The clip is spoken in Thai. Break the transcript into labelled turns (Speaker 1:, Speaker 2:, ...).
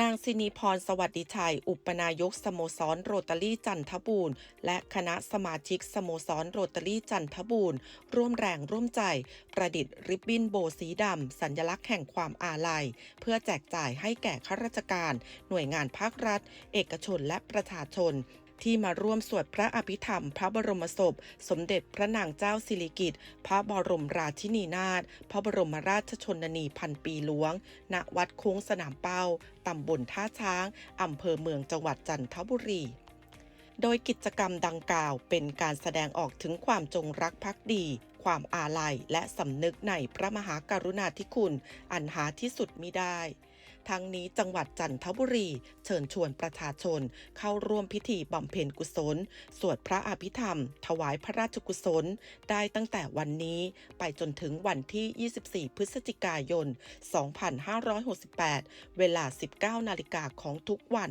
Speaker 1: นางสินีพรสวัสดิชัย อุปนายกสโมสรโรตารี่จันทบูรณ์ และคณะสมาชิกสโมสรโรตารี่จันทบูรณ์ ร่วมแรงร่วมใจ ประดิษฐ์ริบบิ้นโบสีดำ สัญลักษณ์แห่งความอาลัย เพื่อแจกจ่ายให้แก่ข้าราชการ หน่วยงานภาครัฐ เอกชนและประชาชน ที่มาร่วมสวดพระอภิธรรม พระบรมศพ สมเด็จพระนางเจ้าสิริกิติ์พระบรมราชินีนาถพระบรมราชชนนีพันปีหลวง ณวัดโค้งสนามเป้าตำบลท่าช้างอำเภอเมืองจังหวัดจันทบุรีโดยกิจกรรมดังกล่าวเป็นการแสดงออกถึงความจงรักภักดี ความอาลัยและสำนึกในพระมหากรุณาธิคุณ อันหาที่สุดมิได้ ทั้งนี้จังหวัดจันทบุรี เชิญชวนประชาชน เข้าร่วมพิธีบำเพ็ญกุศล สวดพระอภิธรรม ถวายพระราชกุศล ได้ตั้งแต่วันนี้ไปจนถึงวันที่ 24 พฤศจิกายน 2568 เวลา 19 นาฬิกาของทุกวัน